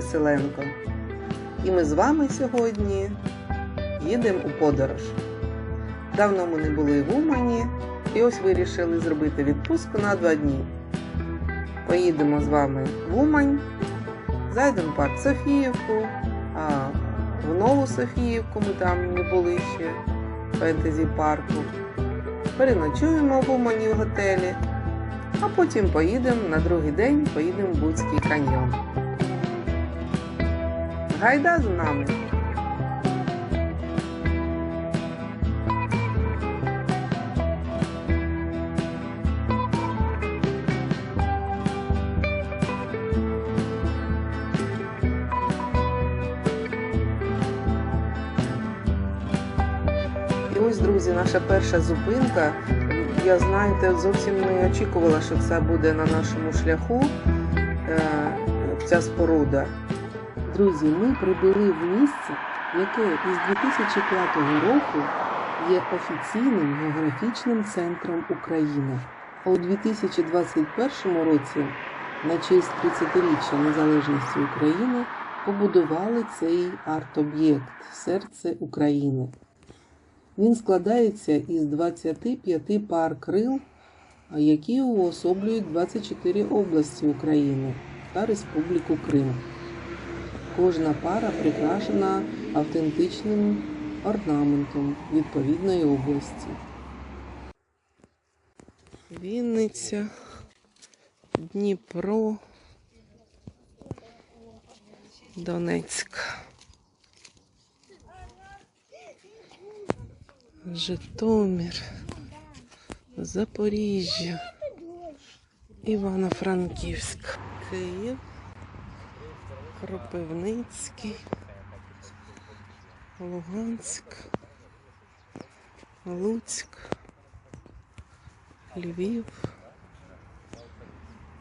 Киселенко. І ми з вами сьогодні їдемо у подорож. Давно ми не були в Умані і ось вирішили зробити відпустку на два дні. Поїдемо з вами в Умань, зайдемо в парк Софіївку, а в Нову Софіївку ми там не були ще фентезі парку. Переночуємо в Умані в готелі а потім поїдемо на другий день, поїдемо в Буцький каньйон. Гайда з нами! І ось, друзі, наша перша зупинка я знаєте, зовсім не очікувала, що це буде на нашому шляху е, ця споруда. Друзі, ми прибули в місце, яке із 2005 року є офіційним географічним центром України. А у 2021 році, на честь 30-річчя незалежності України, побудували цей арт-об'єкт Серце України. Він складається із 25 пар крил, які уособлюють 24 області України та Республіку Крим. Кожна пара прикрашена автентичним орнаментом відповідної області. Вінниця, Дніпро, Донецьк. Житомир, Запоріжжя, Івано-Франківськ, Київ, Кропивницький, Луганськ, Луцьк, Львів,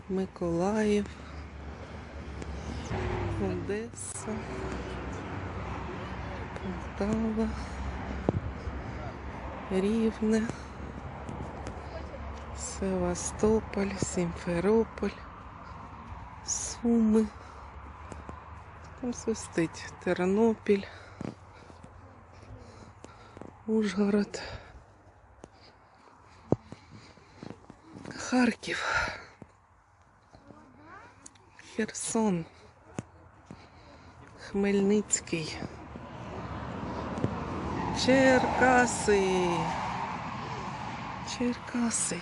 Миколаїв, Одеса, Полтава. Рівне, Севастополь, Сімферополь, Суми. Там свистить Тернопіль, Ужгород, Харків, Херсон, Хмельницький. Черкаси. Черкаси.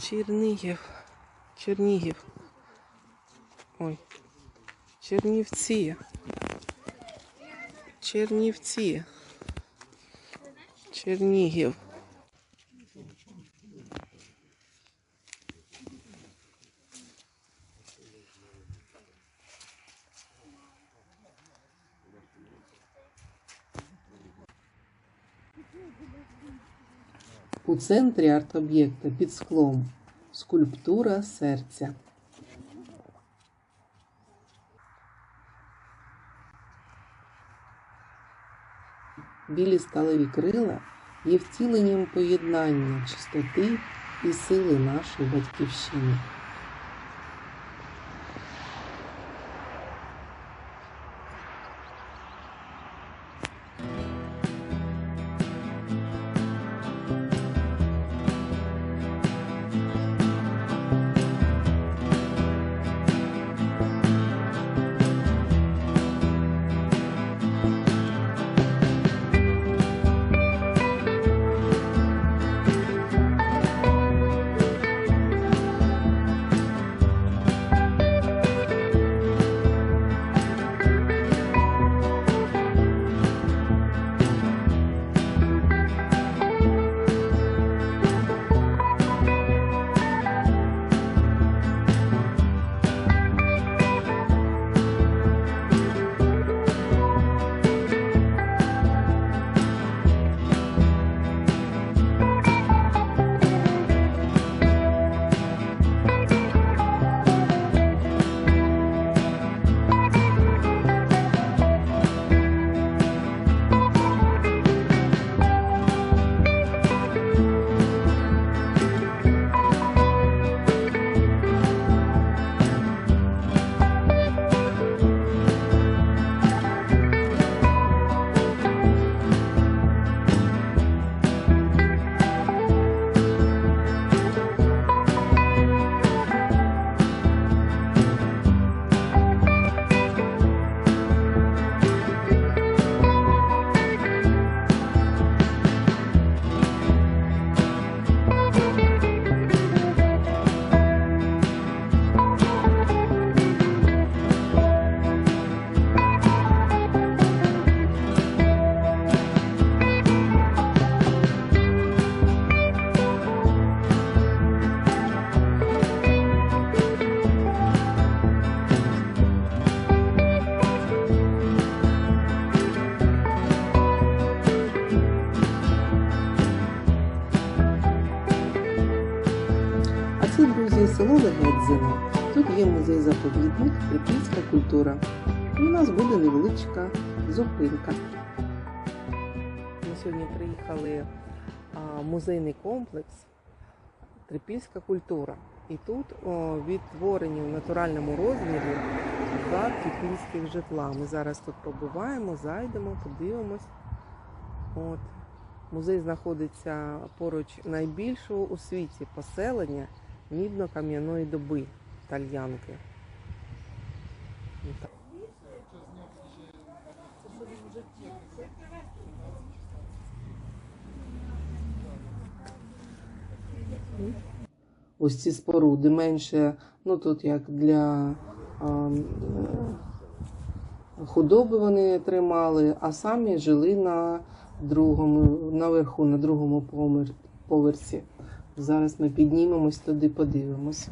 Чернігів. Чернігів. Ой. Чернівці. Чернівці. Чернігів. У центрі арт-об'єкта під склом скульптура серця. Білі сталеві крила є втіленням поєднання чистоти і сили нашої батьківщини. Культура. І у нас буде невеличка зупинка. Ми сьогодні приїхали в музейний комплекс Трипільська культура. І тут відтворені в натуральному розмірі два трипільських житла. Ми зараз тут побуваємо, зайдемо, подивимось. От. Музей знаходиться поруч найбільшого у світі поселення мідно-кам'яної доби тальянки. Ось ці споруди менше, ну тут як для а, е, худоби вони тримали, а самі жили на другому, наверху, на другому поверсі. Зараз ми піднімемось туди, подивимось.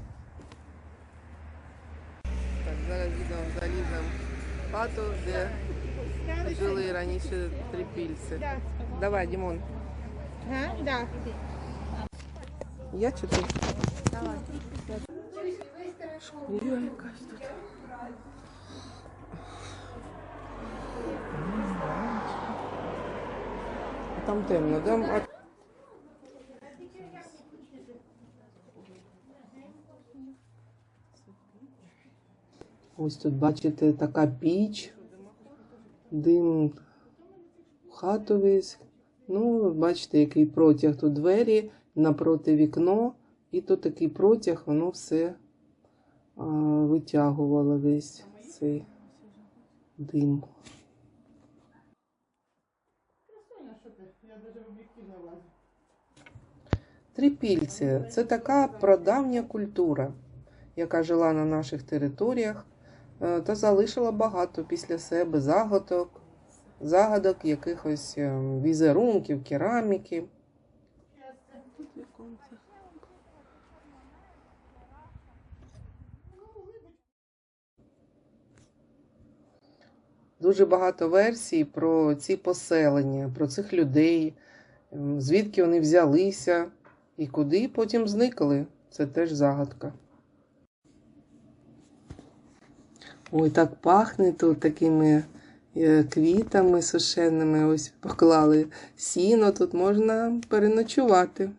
Так, зараз їдемо заліземо в хату, де жили раніше трипільці. Давай, Дімон. Га? Да. Я чи ти? Шкура якась тут. А Там темно, да? Ось тут бачите така піч, дим хату весь. Ну, бачите, який протяг тут двері, напроти вікно, і тут такий протяг, воно все а, витягувало весь цей дим. Трипільці це така прадавня культура, яка жила на наших територіях та залишила багато після себе загадок, загадок якихось е, візерунків, кераміки. Дуже багато версій про ці поселення, про цих людей, звідки вони взялися і куди потім зникли. Це теж загадка. Ой, так пахне тут такими е, квітами сушеними. Ось поклали сіно, тут можна переночувати.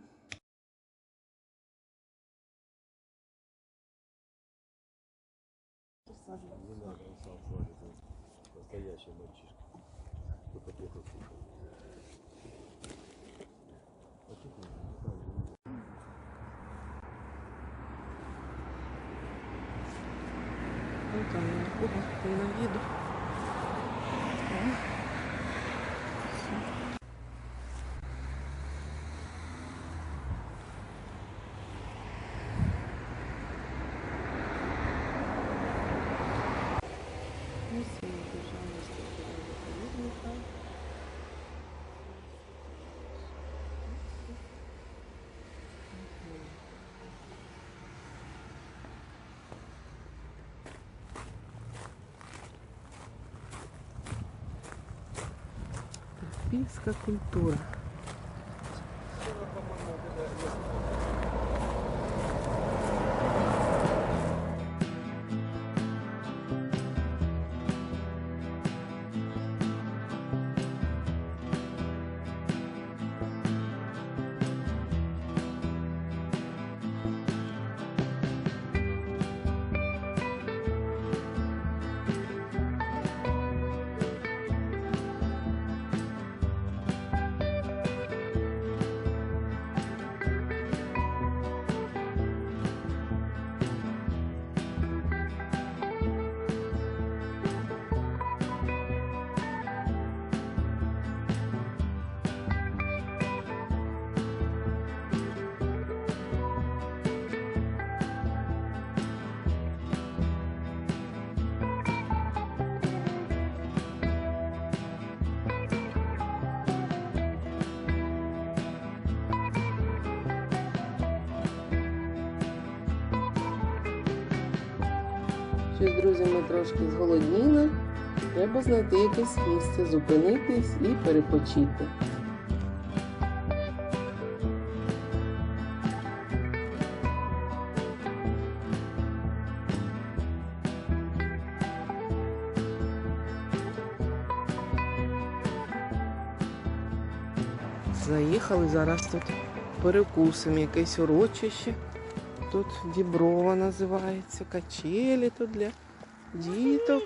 Наверху ненавиду. Місія Трипільська Щось, друзі, ми трошки зголодніли. Треба знайти якесь місце, зупинитись і перепочити. Заїхали зараз тут перекусимо якесь урочище. Тут Діброва називається, качелі тут для діток,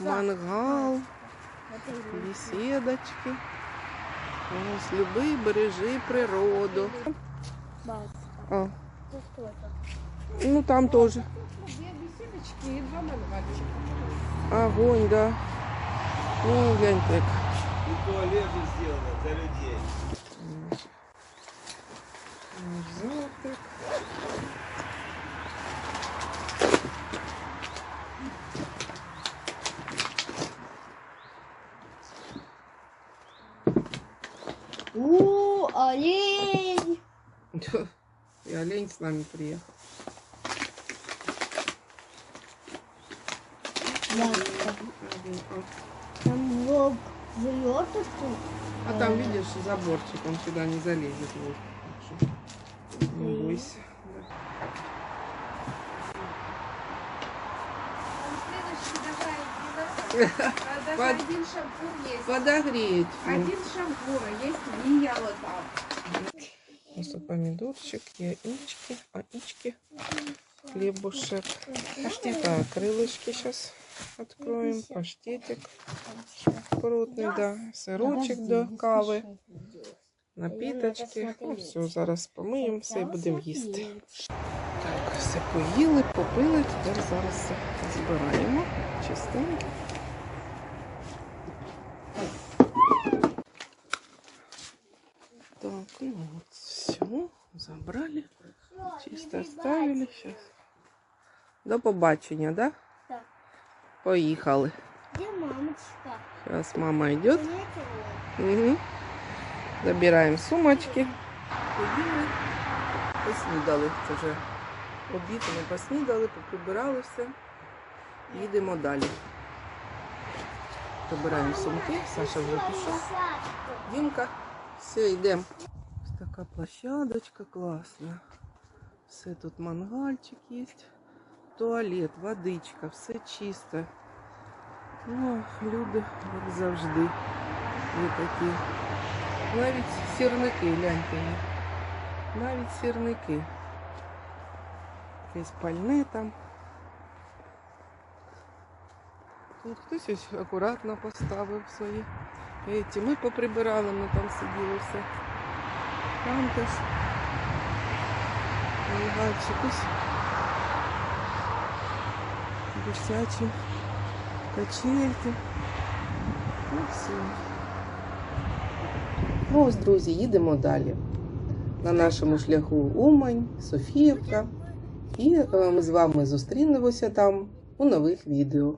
мангал, бесідочки. Ось люби, бережи природу. Бабушка, А, это что это? ну там теж Две беседочки и два мангальчика. огонь, да. Ну, гляньте, як. И туалеты сделаны для людей. Завтрак. У, олень! И олень с нами приехал. Там волк живет тут? А там, видишь, заборчик, он сюда не залезет. Вот. Да. Даже Под- один шампур есть. Подогреть. Один шампур, а есть Вия вот там. У нас тут помидорчик, яички, аички, хлебушек. Так, крылышки сейчас откроем, паштетик крупный, да, сырочек до кави, напіточки. Ну, все, зараз помиємо все і будемо їсти. Так, все поїли, попили, тепер зараз все збираємо чистенько. Так, ну вот все, забрали, чисто оставили. Сейчас. До побачення, да? Так. Поїхали. Где мамочка? Сейчас мама идет. Угу. Забираємо сумочки. Поїли, поснідали. Це вже обід, ми поснідали, поприбирали все. Їдемо далі. Забираємо сумки, Саша вже пішов. Дімка, все, йдемо. Ось така площадочка класна. Все тут мангальчик є. Туалет, водичка, все чисто. Ну, люди, як завжди, є такі. Навіть сірники, гляньте. Навіть сірники. Якесь пальне там. Тут хтось ось акуратно поставив свої. Эти ми поприбирали, ми там сиділи все. Там теж. Мангальчик ось. Дитячі качельки. Ну все. Ну ось, друзі, їдемо далі. На нашому шляху Умань, Софіївка. І е, ми з вами зустрінемося там у нових відео.